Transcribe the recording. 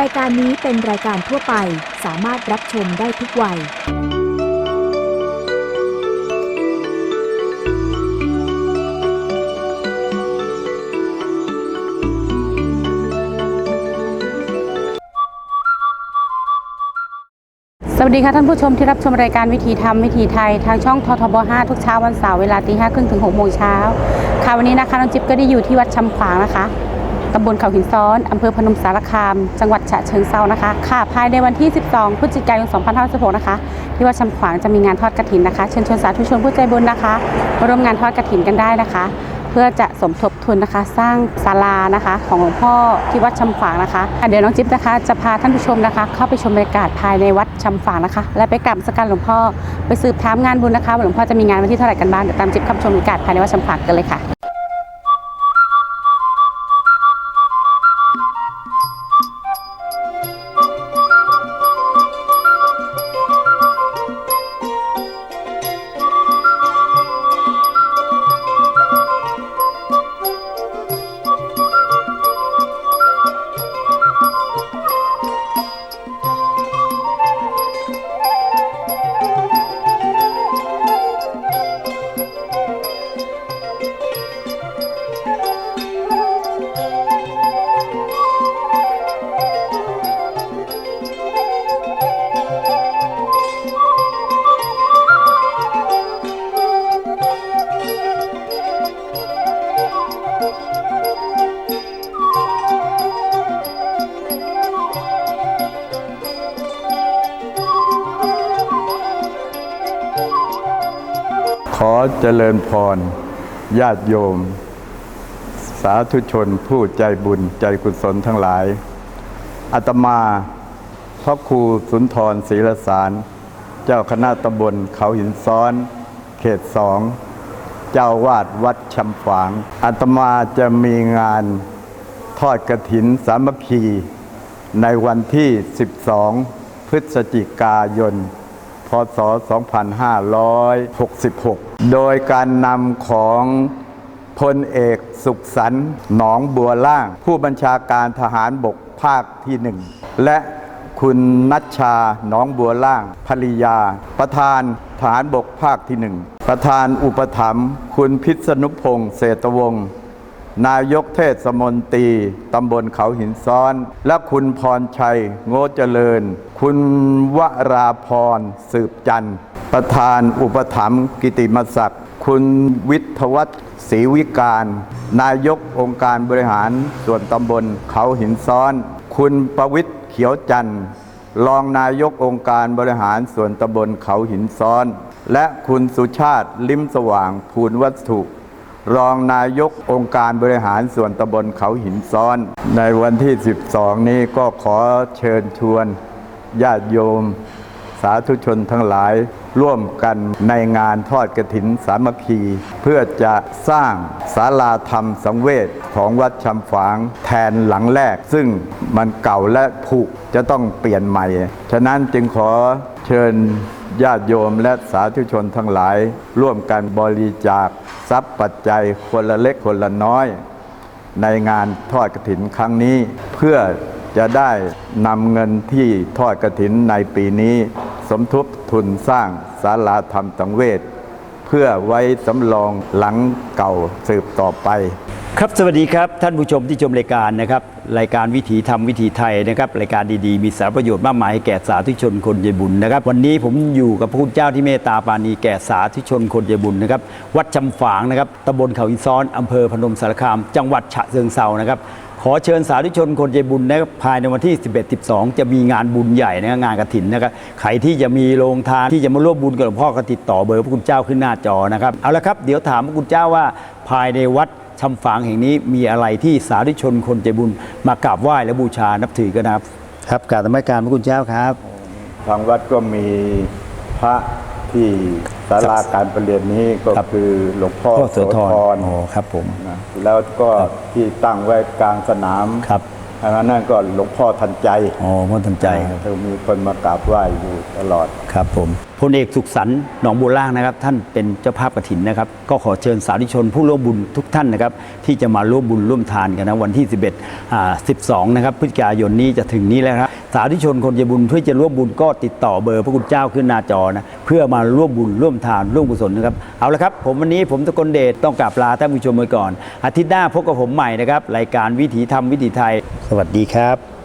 รายการนี้เป็นรายการทั่วไปสามารถรับชมได้ทุกวัย สวัสดีค่ะท่านผู้ชมที่รับชมรายการวิถีธรรมวิถีไทย ทางช่องททบ 5 ทุกเช้าวันเสาร์เวลาตีห้าครึ่งถึง6โมงเช้าค่ะวันนี้นะคะน้องจิ๊บก็ได้อยู่ที่วัดชำขวางนะคะ ตำบลเขาหินซ้อน อำเภอพนมสารคาม จังหวัดฉะเชิงเซานะคะ ค่ะ ภายในวันที่ 12 พฤศจิกายน 2516นะคะ ที่วัดชำขวางจะมีงานทอดกระถินนะคะ เชิญชวนสาธุชนผู้ใจบุญนะคะมาร่วมงานทอดกระถินกันได้นะคะ เพื่อจะสมทบทุนนะคะ สร้างศาลานะคะ ของหลวงพ่อที่วัดชำขวางนะคะเดี๋ยวน้องจิ๊บนะคะ จะพาท่านผู้ชมนะคะ เข้าไปชมบรรยากาศภายในวัดชำขวางนะคะ และไปกราบนมัสการหลวงพ่อ ไปสืบถามงานบุญนะคะว่าหลวงพ่อจะมีงานวันที่เท่าไหร่กันบ้าง เดี๋ยวตามจิ๊บเข้าชมบรรยากาศภายในวัดชำขวางกันเลยค่ะ ขอเจริญพร ญาติโยม สาธุชนผู้ใจบุญใจกุศลทั้งหลายอาตมาพระครูสุนทรศรีลสาร เจ้าคณะตำบลเขาหินซ้อน เขตสอง เจ้าวาดวัดชำฝางอาตมาจะมีงานทอดกระถินสามัคคี ในวันที่ 12 พฤศจิกายน พศ 2566 โดยการนำของพลเอกสุขสันต์หนองบัวล่าง ผู้บัญชาการทหารบกภาคที่หนึ่งและคุณนัชชาหนองบัวล่างภริยา ประธานทหารบกภาคที่หนึ่ง ประธานอุปถัมภ์คุณพิษณุพงศ์เศรษฐวงศ์ นายกเทศมนตรีตำบลเขาหินซ้อน และคุณพรชัย โง่เจริญ คุณวราพรสืบจันทร์ ประธานอุปถัมภ์กิติมศักดิ์ คุณวิทวัฒศรีวิการ นายกองค์การบริหารส่วนตำบลเขาหินซ้อน คุณประวิทย์เขียวจันทร์รองนายกองค์การบริหารส่วนตำบลเขาหินซ้อน และคุณสุชาติลิ้มสว่างภูลวัตถุ รองนายกองค์การบริหารส่วนตำบลเขาหินซ้อน ในวันที่ 12 นี้ก็ขอเชิญชวนญาติโยม สาธุชนทั้งหลายร่วมกันในงานทอดกระถินสามัคคี เพื่อจะสร้างศาลาธรรมสังเวชของวัดชำฝางแทนหลังแรก ซึ่งมันเก่าและผุจะต้องเปลี่ยนใหม่ ฉะนั้นจึงขอเชิญ ญาติโยมและสาธุชนทั้งหลาย ร่วมกันบริจาคทรัพย์ปัจจัยคนละเล็กคนละน้อย ในงานทอดกระถินครั้งนี้ เพื่อจะได้นำเงินที่ทอดกระถินในปีนี้ สมทบทุนสร้างศาลาธรรมสังเวชเพื่อไว้สำรองหลังเก่าสืบต่อไป ครับสวัสดีครับท่านผู้ชมที่ชมรายการนะครับ รายการวิถีธรรมวิถีไทยนะครับรายการดีๆ มีสารประโยชน์มากมายให้แก่สาธุชนคนใจบุญนะครับ วันนี้ผมอยู่กับพระคุณเจ้าที่เมตตาปานีแก่สาธุชนคนใจบุญนะครับ วัดจำฝางนะครับตำบลเขาอินซ้อนอำเภอพนมสารคาม จังหวัดฉะเชิงเซานะครับขอเชิญสาธุชนคนใจบุญนะครับภายในวันที่ 11 12 จะมีงานบุญใหญ่นะงานกระถินนะครับใครที่จะมีโรงทานที่จะมาร่วมบุญกับหลวงพ่อก็ติดต่อเบอร์พระคุณเจ้าขึ้นหน้าจอนะครับเอาละครับเดี๋ยวถามพระคุณเจ้าว่าภายในวัด ชำฝางแห่งนี้มีอะไรที่สาธุชนคนใจบุญมากราบไหว้และบูชานับถือกันนะครับ ครับกราบธรรมการพระคุณเจ้าครับ ทางวัดก็มีพระที่ศาลาการประเรียนนี้ก็ครับ คือหลวงพ่อพ่อโสโสธธรรอ๋อครับผมนะแล้วก็ที่ตั้งไว้กลางสนาม ครับ อันนั้นก็หลวงพ่อทันใจอ๋อพ่อทันใจถ้ามีคนมากราบไหว้อยู่ตลอดครับผมพลเอกสุขสันต์หนองบัวล่างนะครับ ท่านเป็นเจ้าภาพกฐินนะครับ ก็ขอเชิญสาธุชนผู้ร่วมบุญทุกท่านนะครับ ที่จะมาร่วมบุญร่วมทานกันนะวันที่ 11อ่า12 นะครับพฤศจิกายนนี้จะถึงนี้แล้วครับ สาธุชนคนจะบุญเพื่อจะร่วมบุญก็ติดต่อเบอร์พระคุณเจ้าขึ้นหน้าจอนะเพื่อมาร่วมบุญร่วมทานร่วมกุศลนะครับเอาละครับ ผมวันนี้ผมตะกนเดชต้องกราบลาท่านผู้ชมไปก่อน อาทิตย์หน้าพบกับผมใหม่นะครับรายการวิถีธรรมวิถีไทย สวัสดีครับ